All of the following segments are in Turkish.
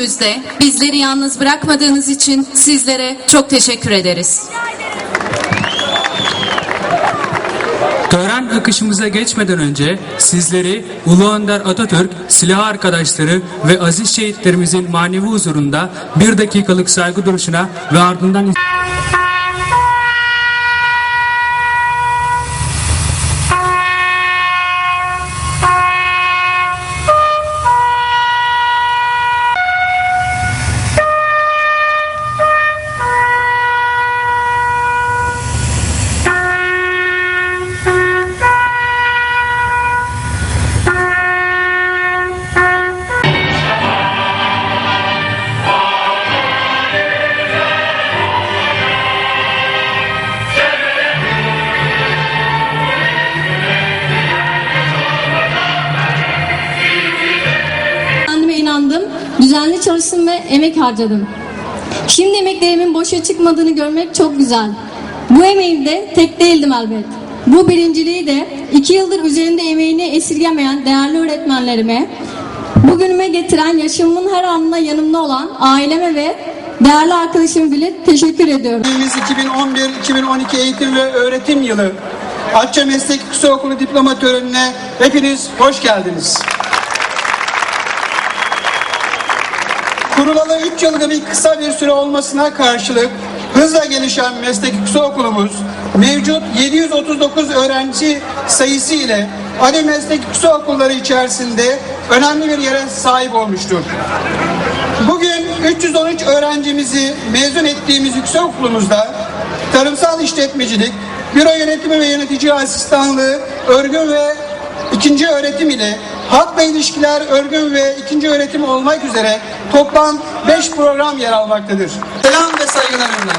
günümüzde bizleri yalnız bırakmadığınız için sizlere çok teşekkür ederiz. Tören akışımıza geçmeden önce sizleri Ulu Önder Atatürk, silah arkadaşları ve aziz şehitlerimizin manevi huzurunda bir dakikalık saygı duruşuna ve ardından düzenli çalıştım ve emek harcadım. Şimdi emeklerimin boşa çıkmadığını görmek çok güzel. Bu emeğimde tek değildim elbet. Bu birinciliği de iki yıldır üzerinde emeğini esirgemeyen değerli öğretmenlerime, bugünüme getiren yaşamımın her anında yanımda olan aileme ve değerli arkadaşım bile teşekkür ediyorum. Yılımız 2011-2012 eğitim ve öğretim yılı. Atça Meslek Yüksekokulu diploma törenine hepiniz hoş geldiniz. Kurulalı 3 yıllık kısa bir süre olmasına karşılık hızla gelişen meslek yüksekokulumuz mevcut 739 öğrenci sayısı ile Ali Meslek Yüksekokulları içerisinde önemli bir yere sahip olmuştur. Bugün 313 öğrencimizi mezun ettiğimiz yüksekokulumuzda tarımsal işletmecilik, büro yönetimi ve yönetici asistanlığı, örgün ve ikinci öğretim ile halkla ilişkiler, örgün ve ikinci öğretim olmak üzere toplam 5 program yer almaktadır. Selam ve saygılarımla.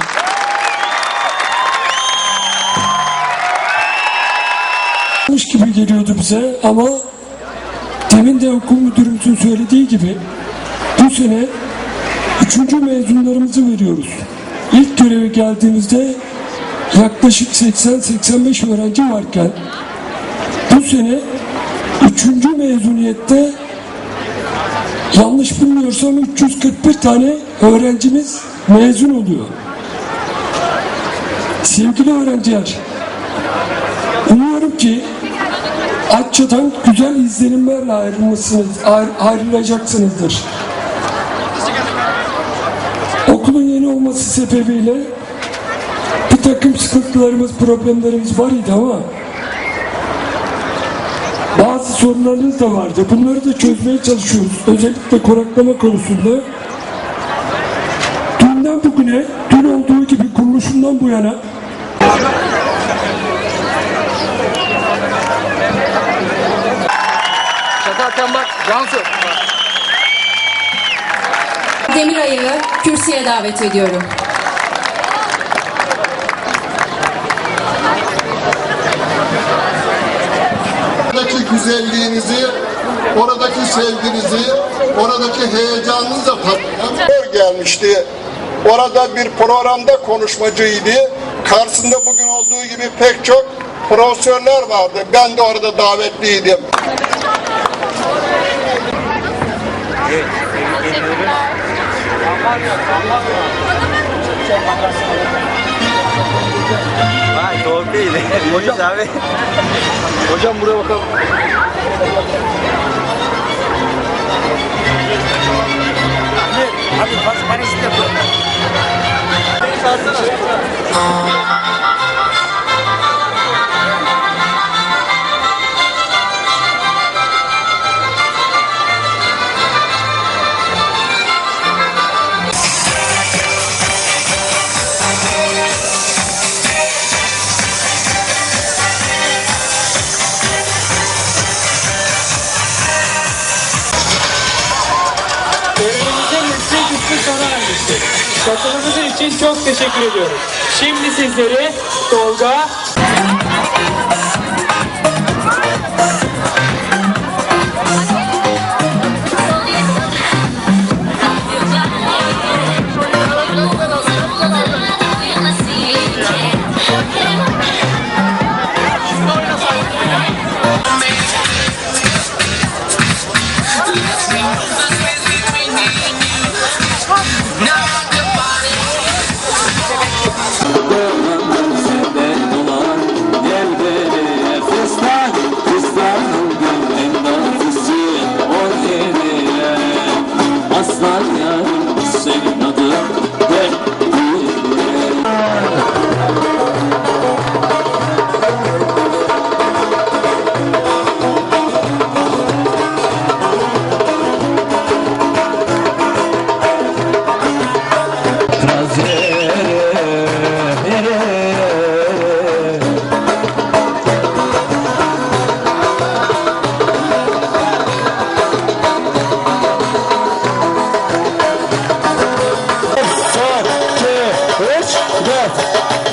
yapmış gibi geliyordu bize ama demin de okul müdürümüzün söylediği gibi bu sene üçüncü mezunlarımızı veriyoruz. İlk göreve geldiğimizde yaklaşık 80-85 öğrenci varken bu sene üçüncü mezuniyette yanlış bilmiyorsam 341 tane öğrencimiz mezun oluyor. Sevgili öğrenciler, Umuyorum ki Atça'dan güzel izlenimlerle ayrılmışsınız, ayrı- ayrılacaksınızdır. Okulun yeni olması sebebiyle bir takım sıkıntılarımız, problemlerimiz var idi ama bazı sorunlarınız da vardı. Bunları da çözmeye çalışıyoruz. Özellikle konaklama konusunda. Dünden bugüne, dün olduğu gibi kuruluşundan bu yana Çatarken bak Cansu. Demiray'ı kürsüye davet ediyorum. oradaki güzelliğinizi, oradaki sevginizi, oradaki heyecanınızla tatlı gelmişti. Orada bir programda konuşmacıydı. Karşısında bugün olduğu gibi pek çok profesörler vardı. Ben de orada davetliydim. Ha soğuk değil. Hocam abi. Hocam buraya bakalım. Abi bak bana işte Törenimizin üstü sona ermiştir. Katılımınız için çok teşekkür ediyoruz. Şimdi sizleri Tolga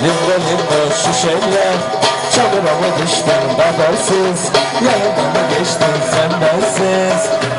Limbo limbo şişeyle Çamura mı düştün bakarsız Yanıma mı geçtin sen bensiz.